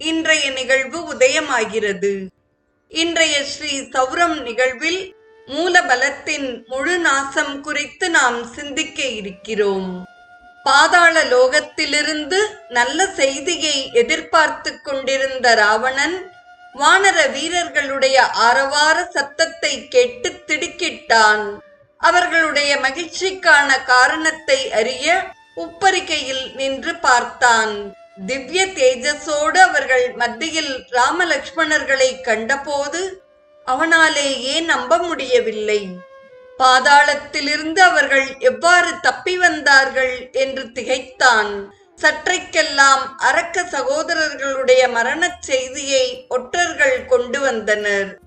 இன்றைய நிகழ்வு உதயமாகிறது. இன்றைய ஸ்ரீ சௌரம் நிகழ்வில் மூலபலத்தின் முழு நாசம் குறித்து நாம் சிந்திக்க இருக்கிறோம். பாதாள லோகத்திலிருந்து நல்ல செய்தியை எதிர்பார்த்து கொண்டிருந்த ராவணன் வானர வீரர்களுடைய ஆரவார சத்தத்தை கேட்டு திடுக்கிட்டான். அவர்களுடைய மகிழ்ச்சிக்கான காரணத்தை அறிய உப்பரிக்கையில் நின்று பார்த்தான். திவ்ய தேஜஸோடு அவர்கள் மத்தியில் ராமலக்ஷ்மணர்களை கண்டபோது அவனாலேயே நம்ப முடியவில்லை. பாதாளத்திலிருந்து அவர்கள் எவ்வாறு தப்பி வந்தார்கள் என்று திகைத்தான். சற்றைக்கெல்லாம் அரக்க சகோதரர்களுடைய மரணச் செய்தியை ஒற்றர்கள் கொண்டு வந்தனர்.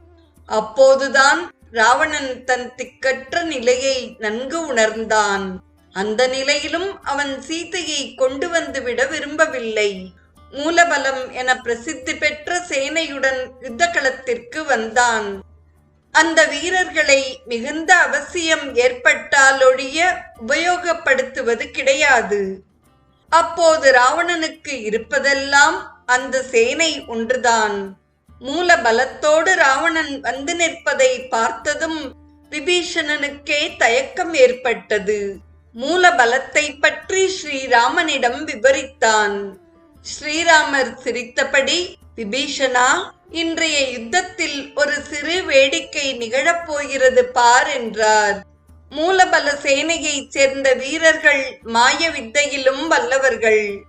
அப்போதுதான் ராவணன் தன் திக்கற்ற நிலையை நன்கு உணர்ந்தான். அந்த நிலையிலும் அவன் சீதையை கொண்டு வந்து விட விரும்பவில்லை. மூலபலம் என பிரசித்தி பெற்ற சேனையுடன் யுத்த களத்திற்கு வந்தான். அந்த வீரர்களை மிகுந்த அவசியம் ஏற்பட்டாலொழிய உபயோகப்படுத்துவது கிடையாது. அப்போது ராவணனுக்கு இருப்பதெல்லாம் அந்த சேனை ஒன்றுதான். மூல பலத்தோடு ராவணன் வந்து நிற்பதை பார்த்ததும் விபீஷணனுக்கே தயக்கம் ஏற்பட்டது. மூலபலத்தை பற்றி ஸ்ரீராமனிடம் விவரித்தான். ஸ்ரீராமர் சிரித்தபடி விபீஷனா இன்றைய யுத்தத்தில் ஒரு சிறு வேடிக்கை நிகழப் போகிறது பார் என்றார். மூலபல சேனையைச் சேர்ந்த வீரர்கள் மாய வித்தையிலும் வல்லவர்கள்.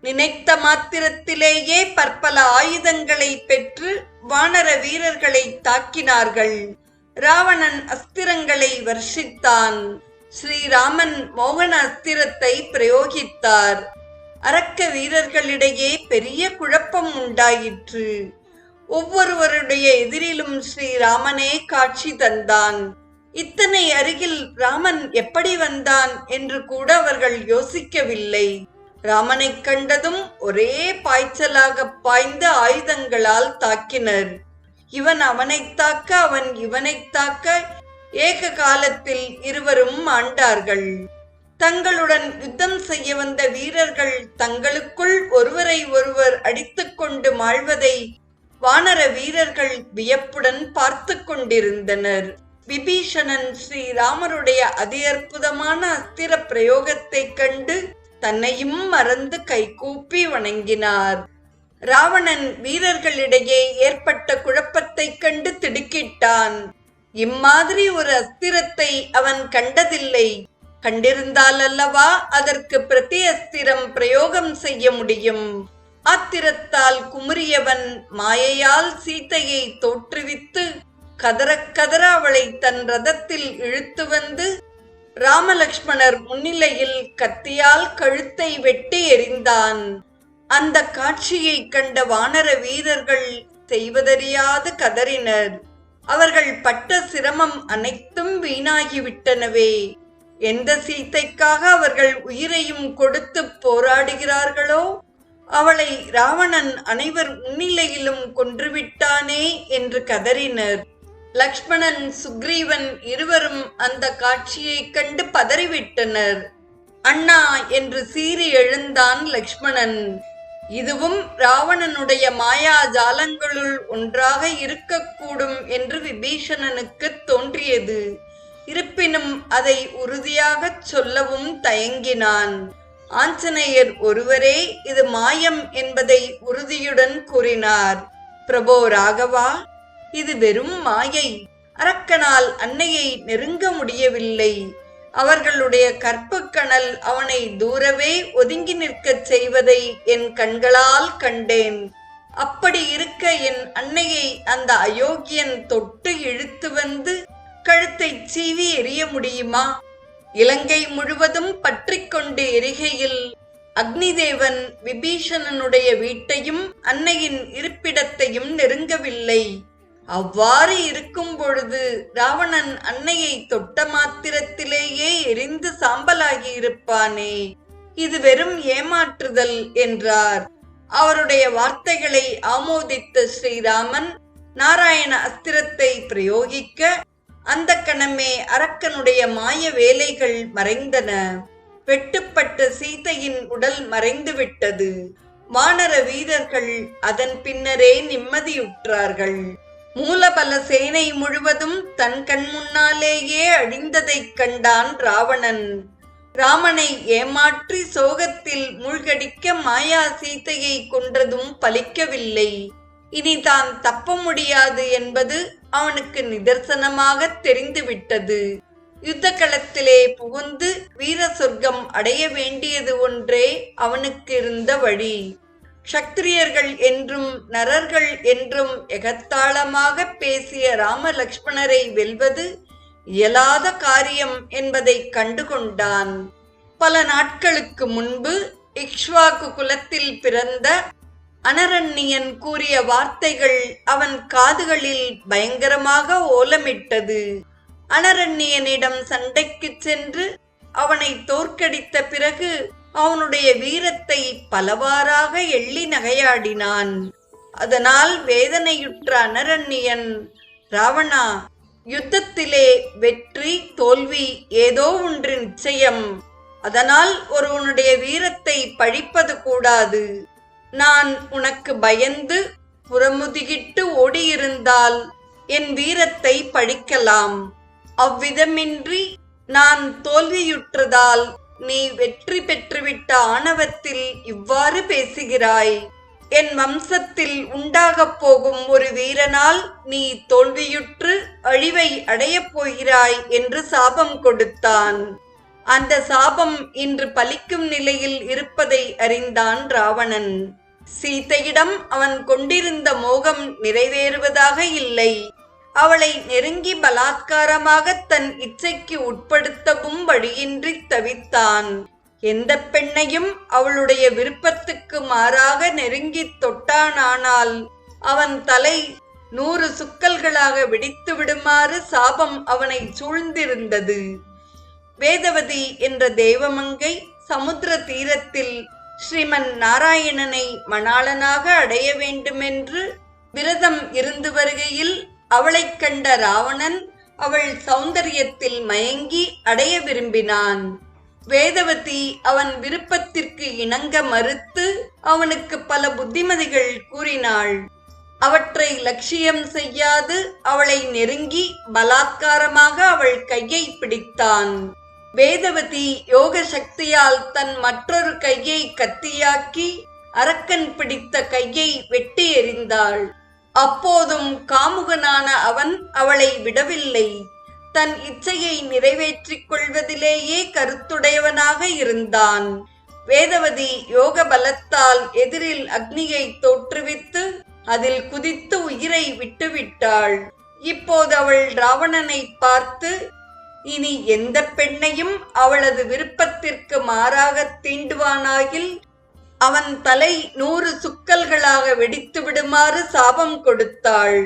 நினைத்த மாத்திரத்திலேயே பற்பல ஆயுதங்களை பெற்று வானர வீரர்களை தாக்கினார்கள். ராவணன் அஸ்திரங்களை வர்ஷித்தான். ஸ்ரீராமன் மோகன அஸ்திரத்தை பிரயோகித்தார். அரக்க வீரர்களிடையே பெரிய குழப்பம் உண்டாயிற்று. ஒவ்வொருவருடைய எதிரிலும் ஸ்ரீராமனே காட்சி தந்தான். இத்தனை அருகில் ராமன் எப்படி வந்தான் என்று கூட அவர்கள் யோசிக்கவில்லை. ராமனை கண்டதும் ஒரே பாய்ச்சலாக பாய்ந்த ஆயுதங்களால் தாக்கினர். இவன் அவனை தாக்க அவன் இவனை தாக்க ஏக காலத்தில் இருவரும் ஆண்டார்கள். தங்களுடன் யுத்தம் செய்ய வந்த வீரர்கள் தங்களுக்குள் ஒருவரை ஒருவர் அடித்துக்கொண்டு மாழ்வதை வானர வீரர்கள் வியப்புடன் பார்த்து கொண்டிருந்தனர். விபீஷணன் ஸ்ரீராமருடைய அதி அற்புதமான அஸ்திர பிரயோகத்தைக் கண்டு தன்னையும் மறந்து கைகூப்பி வணங்கினார். ராவணன் வீரர்களிடையே ஏற்பட்ட குழப்பத்தைக் கண்டு திடுக்கிட்டான். இம்மாதிரி ஒரு அஸ்திரத்தை அவன் கண்டதில்லை. கண்டிருந்தால் அல்லவா அதற்கு பிரதி அஸ்திரம் பிரயோகம் செய்ய முடியும். ஆத்திரத்தால் குமுறியவன் மாயையால் சீத்தையை தோற்றுவித்து கதற கதற அவளை தன் ரதத்தில் இழுத்து வந்து ராமலக்ஷ்மணர் முன்னிலையில் கத்தியால் கழுத்தை வெட்டி எறிந்தான். அந்த காட்சியை கண்ட வானர வீரர்கள் செய்வதறியாது கதறினர். அவர்கள் பட்ட சிரமம் அனைத்தும் வீணாகிவிட்டனவே. எந்த சீத்தைக்காக அவர்கள் உயிரையும் கொடுத்து போராடுகிறார்களோ அவளை ராவணன் அனைவர் முன்னிலையிலும் கொன்றுவிட்டானே என்று கதறினர். லக்ஷ்மணன் சுக்ரீவன் இருவரும் அந்த காட்சியைக் கண்டு பதறிவிட்டனர். அண்ணா என்று சீறி எழுந்தான் லக்ஷ்மணன். இதுவும் ராவணனுடைய மாயா ஜாலங்களுள் ஒன்றாக இருக்கக்கூடும் என்று விபீஷணனுக்கு தோன்றியது. இருப்பினும் அதை உறுதியாகச் சொல்லவும் தயங்கினான். ஆஞ்சநேயர் ஒருவரே இது மாயம் என்பதை உறுதியுடன் கூறினார். பிரபோ ராகவா இது வெறும் மாயை. அரக்கனால் அன்னையை நெருங்க முடியவில்லை. அவர்களுடைய கற்பக்கணல் அவனை தூரவே ஒதுங்கி நிற்கச் செய்வதை என் கண்களால் கண்டேன். அப்படி இருக்க என் அன்னையை அந்த அயோக்கியன் தொட்டு இழுத்து வந்து கழுத்தை சீவி எறிய முடியுமா? இலங்கை முழுவதும் பற்றி கொண்டு எரிகையில் அக்னிதேவன் விபீஷணனுடைய வீட்டையும் அன்னையின் இருப்பிடத்தையும் நெருங்கவில்லை. அவ்வாறு இருக்கும் பொழுது ராவணன் அன்னையை தொட்ட மாத்திரத்திலேயே எரிந்து சாம்பலாகி இருப்பானே இது வெறும் ஏமாற்றுதல் என்றார். அவருடைய வார்த்தைகளை ஆமோதித்த ஸ்ரீராமன் நாராயண அஸ்திரத்தை பிரயோகிக்க அந்த கணமே அரக்கனுடைய மாய வேலைகள் மறைந்தன. வெட்டுப்பட்ட சீதையின் உடல் மறைந்து விட்டது வானர வீரர்கள் அதன் பின்னரே நிம்மதியுற்றார்கள். மூலபல சேனை முழுவதும் தன் கண் முன்னாலேயே அழிந்ததைக் கண்டான் ராவணன். ராமனை ஏமாற்றி சோகத்தில் மூழ்கடிக்க மாயா சீத்தையை கொன்றதும் பலிக்கவில்லை. இனி தான் தப்ப முடியாது என்பது அவனுக்கு நிதர்சனமாக தெரிந்துவிட்டது. யுத்த களத்திலே புகுந்து வீர சொர்க்கம் அடைய வேண்டியது ஒன்றே அவனுக்கு இருந்த வழி. க்ஷத்திரியர்கள் என்றும் நரர்கள் என்றும் எகத்தாளமாக பேசிய ராமலக்ஷ்மணரை வெல்வது இயலாத காரியம் என்பதை கண்டுகொண்டான். பல நாட்களுக்கு முன்பு இக்ஷ்வாக்கு குலத்தில் பிறந்த அனரண்யன் கூறிய வார்த்தைகள் அவன் காதுகளில் பயங்கரமாக ஓலமிட்டது. அனரண்யனிடம் சண்டைக்கு சென்று அவனை தோற்கடித்த பிறகு அவனுடைய வீரத்தை பலவாறாக எள்ளி நகையாடினான். அதனால் வேதனையுற்ற அனரண்யன் ராவணா யுத்தத்திலே வெற்றி தோல்வி ஏதோ ஒன்று நிச்சயம். அதனால் ஒருவனுடைய வீரத்தை பழிப்பது கூடாது. நான் உனக்கு பயந்து புறமுதுகிட்டு ஓடியிருந்தால் என் வீரத்தை பழிக்கலாம். அவ்விதமின்றி நான் தோல்வியுற்றதால் நீ வெற்றி பெற்றுவிட்ட ஆணவத்தில் இவ்வாறு பேசுகிறாய். என் வம்சத்தில் உண்டாகப் போகும் ஒரு வீரனால் நீ தோல்வியுற்று அழிவை அடையப் போகிறாய் என்று சாபம் கொடுத்தான். அந்த சாபம் இன்று பலிக்கும் நிலையில் இருப்பதை அறிந்தான் ராவணன். சீதையிடம் அவன் கொண்டிருந்த மோகம் நிறைவேறுவதாக இல்லை. அவளை நெருங்கி பலாத்காரமாக தன் இச்சைக்கு உட்படுத்தவும் வழியின்றி தவித்தான். எந்த பெண்ணையும் அவளுடைய விருப்பத்துக்கு மாறாக நெருங்கி தொட்டானானால் அவன் தலை நூறு சுக்கல்களாக வெடித்து விடுமாறு சாபம் அவனை சூழ்ந்திருந்தது. வேதவதி என்ற தேவமங்கை சமுத்திர தீரத்தில் ஸ்ரீமன் நாராயணனை மணாளனாக அடைய வேண்டுமென்று விரதம் இருந்து வருகையில் அவளைக் கண்ட ராவணன் அவள் சௌந்தரியத்தில் மயங்கி அடைய விரும்பினான். வேதவதி அவன் விருப்பத்திற்கு இணங்க மறுத்து அவனுக்கு பல புத்திமதிகள் கூறினாள். அவற்றை லட்சியம் செய்யாது அவளை நெருங்கி பலாத்காரமாக அவள் கையை பிடித்தான். வேதவதி யோக சக்தியால் தன் மற்றொரு கையை கத்தியாக்கி அரக்கன் பிடித்த கையை வெட்டி எறிந்தாள். அப்போதும் காமுகனான அவன் அவளை விடவில்லை. தன் இச்சையை நிறைவேற்றிக் கொள்வதிலேயே கருத்துடையவனாக இருந்தான். வேதவதி யோக பலத்தால் எதிரில் அக்னியை தோற்றுவித்து அதில் குதித்து உயிரை விட்டுவிட்டாள். இப்போது அவள் ராவணனை பார்த்து இனி எந்த பெண்ணையும் அவளது விருப்பத்திற்கு மாறாக தீண்டுவானாகில் அவன் தலை நூறு சுக்கல்களாக வெடித்து விடுமாறு சாபம் கொடுத்தாள்.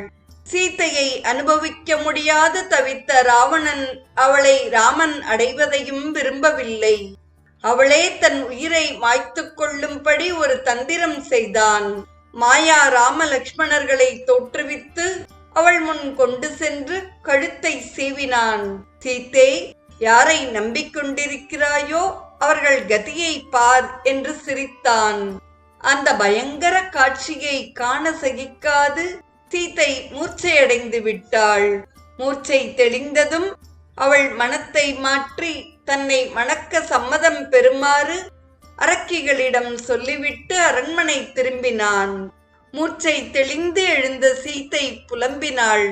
சீதையை அனுபவிக்க முடியாது தவித்த ராவணன் அவளை ராமன் அடைவதையும் விரும்பவில்லை. அவளே தன் உயிரை மாய்த்து கொள்ளும்படி ஒரு தந்திரம் செய்தான். மாயா ராம லக்ஷ்மணர்களை தோற்றுவித்து அவள் முன் கொண்டு சென்று கழுத்தை சீவினான். சீத்தே யாரை நம்பிக்கொண்டிருக்கிறாயோ அவர்கள் கதியை பார் என்று சிரித்தான். அந்த பயங்கர காட்சியை காண சகிக்காது சீத்தை மூர்ச்சையடைந்து விட்டாள். மூர்ச்சை தெளிந்ததும் அவள் மனத்தை மாற்றி தன்னை மணக்க சம்மதம் பெறுமாறு அரக்கிகளிடம் சொல்லிவிட்டு அரண்மனை திரும்பினான். மூர்ச்சை தெளிந்து எழுந்த சீத்தை புலம்பினாள்.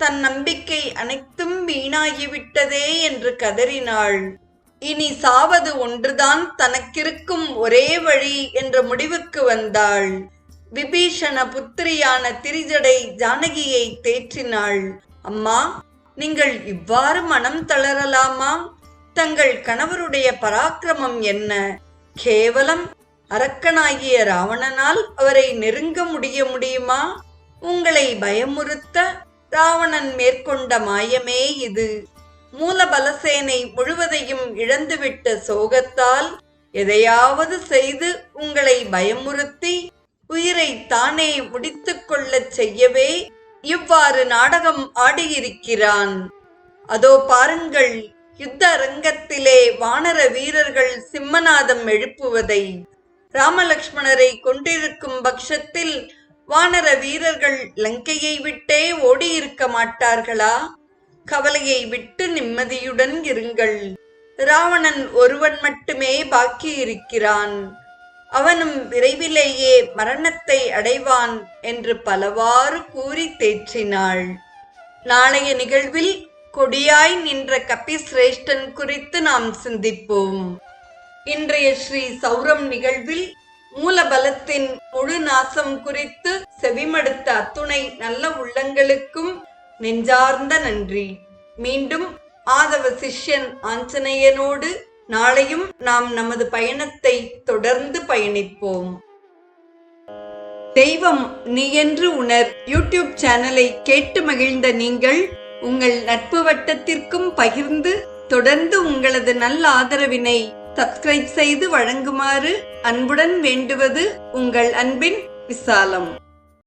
தன் நம்பிக்கை அனைத்தும் வீணாகிவிட்டதே என்று கதறினாள். இனி சாவது ஒன்றுதான் தனக்கிருக்கும் ஒரே வழி என்ற முடிவுக்கு வந்தாள். விபீஷண புத்திரியான திரிஜடை ஜானகியை தேற்றினாள். அம்மா நீங்கள் இவ்வாறு மனம் தளரலாமா? தங்கள் கணவருடைய பராக்கிரமம் என்ன? கேவலம் அரக்கனாகிய ராவணனால் அவரை நெருங்க முடிய முடியுமா? உங்களை பயமுறுத்த ராவணன் மேற்கொண்ட மாயமே இது. மூலபலசேனை முழுவதையும் இழந்துவிட்ட சோகத்தால் எதையாவது செய்து உங்களை பயமுறுத்தி உயிரை தானே முடித்துக் கொள்ளச் செய்யவே இவ்வாறு நாடகம் ஆடியிருக்கிறான். அதோ பாருங்கள் யுத்த அரங்கத்திலே வானர வீரர்கள் சிம்மநாதம் எழுப்புவதை. ராமலக்ஷ்மணரை கொண்டிருக்கும் பட்சத்தில் வானர வீரர்கள் லங்கையை விட்டே ஓடியிருக்க மாட்டார்களா? கவலையை விட்டு நிம்மதியுடன் இருங்கள். ராவணன் ஒருவன் மட்டுமே பாக்கி இருக்கிறான் அவனும் விரைவிலேயே மரணத்தை அடைவான் என்று பலவாறு கூறி தேற்றினாள். நாளைய நிகழ்வில் கொடியாய் நின்ற கபி சிரேஷ்டன் குறித்து நாம் சிந்திப்போம். இன்றைய ஸ்ரீ சௌரம் நிகழ்வில் மூலபலத்தின் முழு நாசம் குறித்து செவிமடுத்த அத்துணை நல்ல உள்ளங்களுக்கும் நெஞ்சார்ந்த நன்றி. மீண்டும் ஆதவ சிஷ்யன் ஆஞ்சநேயனோடு நாளையும் நாம் நமது பயணத்தை தொடர்ந்து பயணிப்போம். தெய்வம் நீ என்று உணர் யூடியூப் சேனலை கேட்டு மகிழ்ந்த நீங்கள் உங்கள் நட்பு வட்டத்திற்கும் பகிர்ந்து தொடர்ந்து உங்களது நல்ல ஆதரவினை சப்ஸ்கிரைப் செய்து வழங்குமாறு அன்புடன் வேண்டுவது உங்கள் அன்பின் விசாலம்.